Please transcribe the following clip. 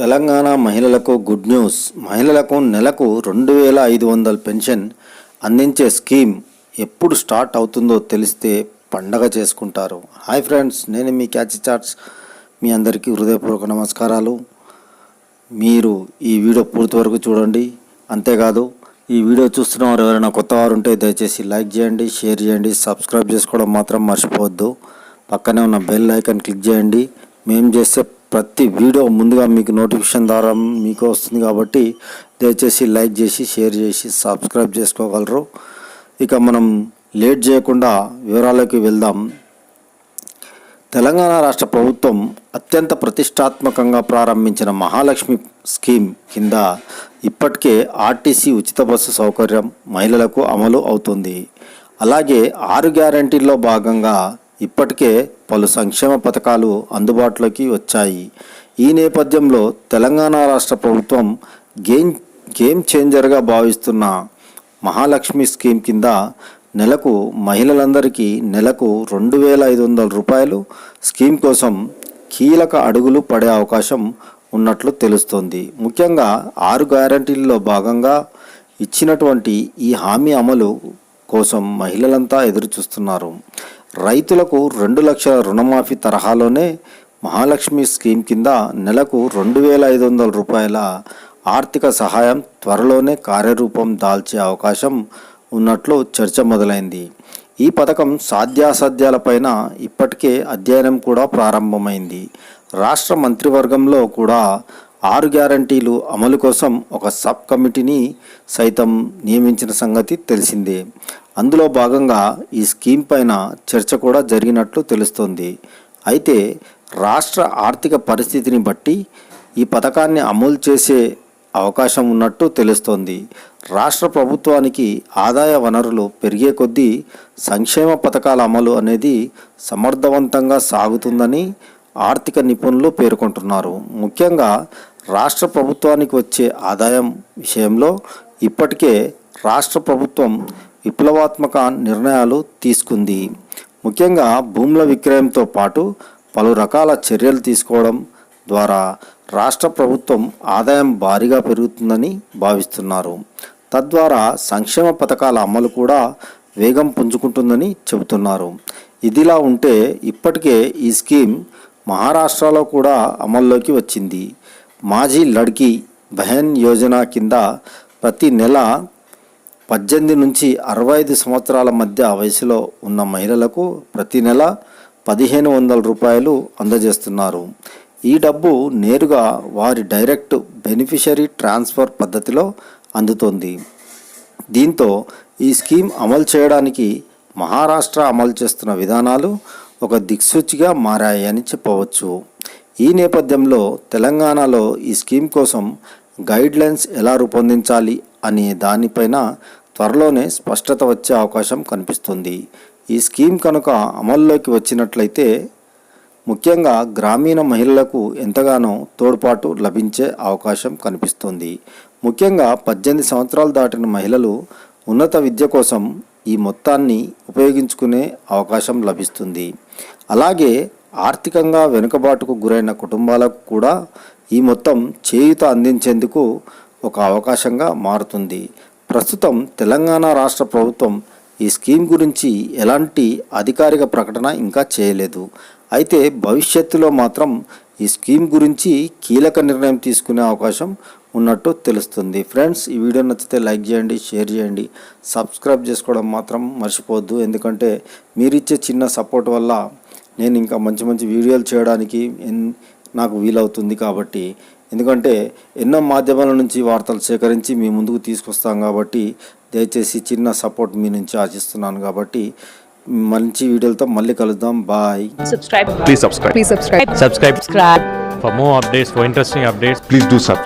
తెలంగాణ మహిళలకు good news. మహిళలకు నెలకు రెండు వేల ఐదు వందల పెన్షన్ అందించే స్కీమ్ ఎప్పుడు స్టార్ట్ అవుతుందో తెలిస్తే పండగ చేసుకుంటారు. హాయ్ ఫ్రెండ్స్ నేను మీ క్యాచ్ చార్ట్స్ మీ అందరికీ హృదయపూర్వక నమస్కారాలు. మీరు ఈ వీడియో పూర్తి వరకు చూడండి. అంతేకాదు ఈ వీడియో చూస్తున్న వారు ఎవరైనా కొత్త వారు ఉంటే దయచేసి లైక్ చేయండి షేర్ చేయండి సబ్స్క్రైబ్ చేసుకోవడం మాత్రం మర్చిపోవద్దు. పక్కనే ఉన్న బెల్ ఐకాన్ క్లిక్ చేయండి. మేము చేసే ప్రతి వీడియో ముందుగా మీకు నోటిఫికేషన్ ద్వారా మీకు వస్తుంది కాబట్టి దయచేసి లైక్ చేసి షేర్ చేసి సబ్స్క్రైబ్ చేసుకోగలరు. ఇక మనం లేట్ చేయకుండా వివరాలకి వెళ్దాం. తెలంగాణ రాష్ట్ర ప్రభుత్వం అత్యంత ప్రతిష్టాత్మకంగా ప్రారంభించిన మహాలక్ష్మి స్కీమ్ కింద ఇప్పటికే ఆర్టీసీ ఉచిత బస్సు సౌకర్యం మహిళలకు అమలు అవుతుంది. అలాగే ఆరు గ్యారంటీల్లో భాగంగా ఇప్పటికే పలు సంక్షేమ పథకాలు అందుబాటులోకి వచ్చాయి. ఈ నేపథ్యంలో తెలంగాణ రాష్ట్ర ప్రభుత్వం గేమ్ గేమ్ చేంజర్గా భావిస్తున్న మహాలక్ష్మి స్కీమ్ కింద నెలకు మహిళలందరికీ నెలకు రెండు వేల ఐదు వందల రూపాయలు స్కీమ్ కోసం కీలక అడుగులు పడే అవకాశం ఉన్నట్లు తెలుస్తోంది. ముఖ్యంగా ఆరు గ్యారంటీల్లో భాగంగా ఇచ్చినటువంటి ఈ హామీ అమలు కోసం మహిళలంతా ఎదురుచూస్తున్నారు. రైతులకు రెండు లక్షల రుణమాఫీ తరహాలోనే మహాలక్ష్మి స్కీమ్ కింద నెలకు రెండు వేల ఐదు వందల రూపాయల ఆర్థిక సహాయం త్వరలోనే కార్యరూపం దాల్చే అవకాశం ఉన్నట్లు చర్చ మొదలైంది. ఈ పథకం సాధ్యాసాధ్యాలపైన ఇప్పటికే అధ్యయనం కూడా ప్రారంభమైంది. రాష్ట్ర మంత్రివర్గంలో కూడా ఆరు గ్యారంటీలు అమలు కోసం ఒక సబ్ కమిటీని సైతం నియమించిన సంగతి తెలిసిందే. అందులో భాగంగా ఈ స్కీమ్ పైన చర్చ కూడా జరిగినట్లు తెలుస్తోంది. అయితే రాష్ట్ర ఆర్థిక పరిస్థితిని బట్టి ఈ పథకాన్ని అమలు చేసే అవకాశం ఉన్నట్టు తెలుస్తోంది. రాష్ట్ర ప్రభుత్వానికి ఆదాయ వనరులు పెరిగే కొద్దీ సంక్షేమ పథకాల అమలు అనేది సమర్థవంతంగా సాగుతుందని ఆర్థిక నిపుణులు పేర్కొంటున్నారు. ముఖ్యంగా రాష్ట్ర ప్రభుత్వానికి వచ్చే ఆదాయం విషయంలో ఇప్పటికే రాష్ట్ర ప్రభుత్వం విప్లవాత్మక నిర్ణయాలు తీసుకుంది. ముఖ్యంగా భూముల విక్రయంతో పాటు పలు రకాల చర్యలు తీసుకోవడం ద్వారా రాష్ట్ర ప్రభుత్వం ఆదాయం భారీగా పెరుగుతుందని భావిస్తున్నారు. తద్వారా సంక్షేమ పథకాల అమలు కూడా వేగం పుంజుకుంటుందని చెబుతున్నారు. ఇదిలా ఉంటే ఇప్పటికే ఈ స్కీమ్ మహారాష్ట్రలో కూడా అమల్లోకి వచ్చింది. మాజీ లడ్కి బహన్ యోజన కింద ప్రతి నెల పద్దెనిమిది నుంచి అరవై ఐదు సంవత్సరాల మధ్య వయసులో ఉన్న మహిళలకు ప్రతి నెల పదిహేను వందల రూపాయలు అందజేస్తున్నారు. ఈ డబ్బు నేరుగా వారి డైరెక్ట్ బెనిఫిషరీ ట్రాన్స్ఫర్ పద్ధతిలో అందుతోంది. దీంతో ఈ స్కీమ్ అమలు చేయడానికి మహారాష్ట్ర అమలు చేస్తున్న విధానాలు ఒక దిక్సూచిగా మారాయని చెప్పవచ్చు. ఈ నేపథ్యంలో తెలంగాణలో ఈ స్కీమ్ కోసం గైడ్లైన్స్ ఎలా రూపొందించాలి అనే దానిపైన త్వరలోనే స్పష్టత వచ్చే అవకాశం కనిపిస్తుంది. ఈ స్కీమ్ కనుక అమల్లోకి వచ్చినట్లయితే ముఖ్యంగా గ్రామీణ మహిళలకు ఎంతగానో తోడ్పాటు లభించే అవకాశం కనిపిస్తుంది. ముఖ్యంగా పద్దెనిమిది సంవత్సరాలు దాటిన మహిళలు ఉన్నత విద్య కోసం ఈ మొత్తాన్ని ఉపయోగించుకునే అవకాశం లభిస్తుంది. అలాగే ఆర్థికంగా వెనుకబాటుకు గురైన కుటుంబాలకు కూడా ఈ మొత్తం చేయూత అందించేందుకు ఒక అవకాశంగా మారుతుంది. ప్రస్తుతం తెలంగాణ రాష్ట్ర ప్రభుత్వం ఈ స్కీమ్ గురించి ఎలాంటి అధికారిక ప్రకటన ఇంకా చేయలేదు. అయితే భవిష్యత్తులో మాత్రం ఈ స్కీమ్ గురించి కీలక నిర్ణయం తీసుకునే అవకాశం ఉన్నట్టు తెలుస్తుంది. ఫ్రెండ్స్ ఈ వీడియో నచ్చితే లైక్ చేయండి షేర్ చేయండి. సబ్స్క్రైబ్ చేసుకోవడం మాత్రం మర్చిపోవద్దు. ఎందుకంటే మీరిచ్చే చిన్న సపోర్ట్ వల్ల నేను ఇంకా మంచి మంచి వీడియోలు చేయడానికి నాకు వీలవుతుంది కాబట్టి. ఎందుకంటే ఎన్నో మాధ్యమాల నుంచి వార్తలు సేకరించి మీ ముందుకు తీసుకొస్తాం కాబట్టి దయచేసి చిన్న సపోర్ట్ మీ నుంచి ఆశిస్తున్నాను కాబట్టి. మంచి వీడియోలతో మళ్ళీ కలుద్దాం. Bye. Subscribe please subscribe please subscribe subscribe for more updates for interesting updates please do sub